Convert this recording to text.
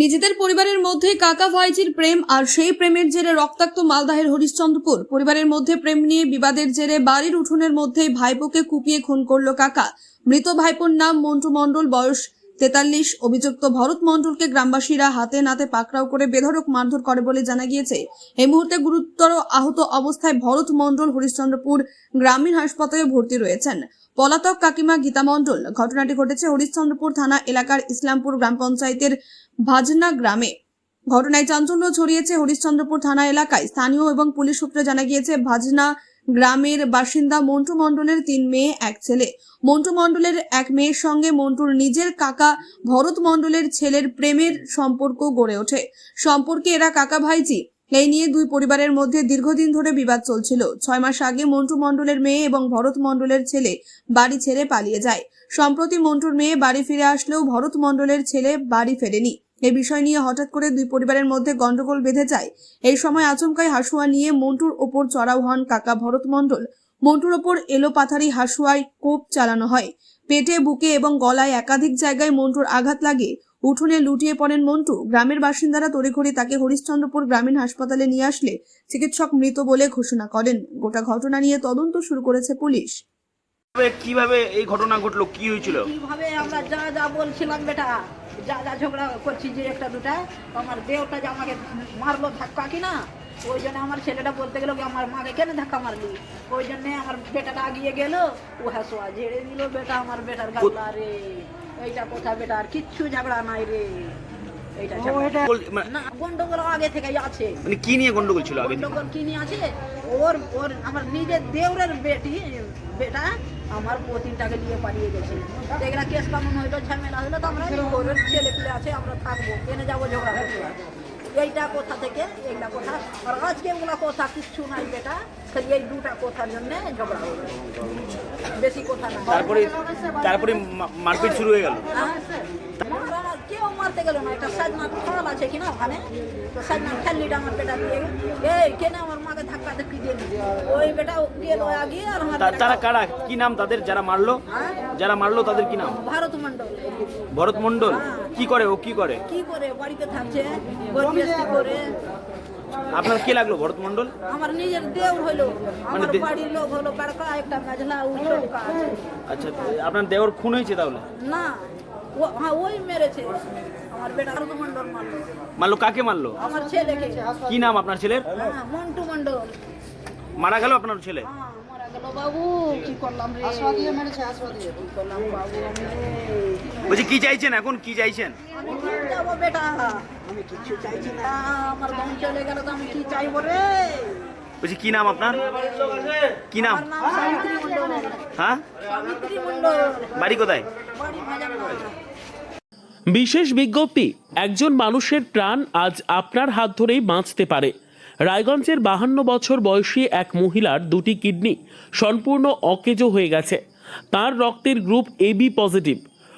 নিজেদের পরিবারের মধ্যে কাকা ভাইজির প্রেম আর সেই প্রেমের জেরে রক্তাক্ত মালদাহের হরিশ্চন্দ্রপুর। পরিবারের মধ্যে প্রেম নিয়ে বিবাদের জেরে বাড়ির উঠোনের মধ্যে ভাইপোকে কুপিয়ে খুন করল কাকা। মৃত ভাইপোর নাম মন্টু মণ্ডল, বয়স তেতাল্লিশ অভিযুক্ত ভরত মণ্ডলকে গ্রামবাসীরা হাতে নাতে পাকড়াও করে বেধড়ক মারধর করে বলে জানা গিয়েছে। এই মুহূর্তে গুরুতর আহত অবস্থায় ভরত মণ্ডল হরিশ্চন্দ্রপুর গ্রামীণ হাসপাতালে ভর্তি রয়েছেন। পলাতক কাকিমা গীতা মণ্ডল, ঘটনাটি ঘটেছে হরিশ্চন্দ্রপুর থানা এলাকার ইসলামপুর গ্রাম পঞ্চায়েতের ভাজনা গ্রামে। ঘটনায় চাঞ্চল্য ছড়িয়েছে হরিশ্চন্দ্রপুর থানা এলাকায়। স্থানীয় এবং পুলিশ সূত্রে জানা গিয়েছে, ভাজনা গ্রামের বাসিন্দা মন্টু মণ্ডলের তিন মেয়ে, এক ছেলে। মন্টু মণ্ডলের এক মেয়ের সঙ্গে মন্টুর নিজের কাকা ভরত মণ্ডলের ছেলের প্রেমের সম্পর্ক গড়ে ওঠে। সম্পর্কে এরা কাকা ভাইজি, এই নিয়ে দুই পরিবারের মধ্যে দীর্ঘদিন ধরে বিবাদ চলছিল। ছয় মাস আগে মন্টু মণ্ডলের মেয়ে এবং ভরত মণ্ডলের ছেলে বাড়ি ছেড়ে পালিয়ে যায়। সম্প্রতি মন্টুর মেয়ে বাড়ি ফিরে আসলেও ভরত মণ্ডলের ছেলে বাড়ি ফেরেনি। এই বিষয় নিয়ে হঠাৎ করে দুই পরিবারের মধ্যে গন্ডগোল বেঁধে যায়। এই সময় আচমকাই হাসুয়া নিয়ে মন্টুর ওপর চড়াও হন কাকা ভরত মণ্ডল। মন্টুর ওপর এলো পাথারি হাসুয়ায় কোপ চালানো হয়। পেটে বুকে এবং গলায় একাধিক জায়গায় মন্টুর আঘাত লাগে। উঠোনে লুটিয়ে পড়েন মন্টু। গ্রামের বাসিন্দারা তড়িঘড়ি তাকে হরিশ্চন্দ্রপুর গ্রামীণ হাসপাতালে নিয়ে আসলে চিকিৎসক মৃত বলে ঘোষণা করেন। গোটা ঘটনা নিয়ে তদন্ত শুরু করেছে পুলিশ। কিভাবে- কীভাবে এই ঘটনা ঘটলো? কি হয়েছিল? কীভাবে আমরা যা যা বলছিলাম বেটা যা যা ঝগড়া করছি যে একটা দুটা আমার দেওটা যে আমাকে মারলো ধাক্কা কি না ওই জন্য আমার ছেলেটা বলতে গেলো কি আমার মাকে কেন ধাক্কা মারলি? ওই জন্য আমার বেটাটা আগিয়ে গেল ও হাসোয়া ঝেড়ে দিল বেটা আমার বেটার গাল্লা রে এইটা কথা বেটা আর কিচ্ছু ঝগড়া নাই রে। এইটা ঝগড়া। বল- না গন্ডগোল আগে থেকেই আছে। মানে কি নিয়ে গন্ডগোল ছিল আগে গন্ডগোল কি নিয়ে আছে? ওর ওর আমার নিজের দেওরের বেটি বেটা আমার পতিনটাকে নিয়ে পালিয়ে গেছে। এগুলা কেস কানুন হয়তো ঝামেলা হইল তো আমরা ওর ছেলে পেলে আছে আমরা থাকব। কেনে যাব ঝগড়া করতে? এইটা কথা থেকে এইটা কথা। আর আজকে ওগুলা কথা কিচ্ছু নাই বেটা খালি এই দুটা কথার জন্য ঝগড়া হলো। বেশি কথা না। তারপরে তারপরে মারপিট শুরু হয়ে গেল। হ্যাঁ না, কেউ মারতে গেল না। একটা সাজনাথ খাল আছে কিনা ওখানে তো সাজনাথ খেললিটা আমার বেটা দিয়ে। এই কেন আমার মাকে ধাক্কা ধাক্কি দিয়ে ওই বেটা গেল আগে আর আমার তারা কারা? কি নাম তাদের? যারা মারলো? হ্যাঁ? যারা মারলো তাদের কি নাম? ভারত মন্ডল ভরত মন্ডল কি করে ও? কি করে? কি করে? বাড়িতে থাকছে করে। আপনার কে লাগল ভরত মন্ডল আমার নিজের দেও হইল। আমার দে- বাড়ির লোক হলো বড়কা একটা মেঝলা উচ্চকা আচ্ছা আপনার দেওর খুন হয়েছে তাহলে? না। ও হ্যাঁ ওই মেরেছে। আমার বেটা মন্ডল মারলো। মারলো কাকে মারলো? আমার ছেলেকে। কি নাম আপনার ছেলের? হ্যাঁ মন্টু মন্ডল। মারা গেল আপনার ছেলে? হ্যাঁ, মারা গেল। বাবু কি করলাম রে? কি করলাম বাবু বলছি কি চাইছেন এখন? কি চাইছেন? আমি কি যাব বেটা? আমি কিচ্ছু চাইছি না। আমার বোন চলে গেল তো আমি কি চাইব রে? বলছি কি নাম আপনার? কি নাম? হ্যাঁ? বাড়ি কোথায়? বিশেষ বিজ্ঞপ্তি একজন মানুষের প্রাণ আজ আপনার হাত ধরেই বাঁচতে পারে। রায়গঞ্জের বাহান্ন বছর বয়সী এক মহিলার দুটি কিডনি সম্পূর্ণ অকেজো হয়ে গেছে। তার রক্তের গ্রুপ এবি পজিটিভ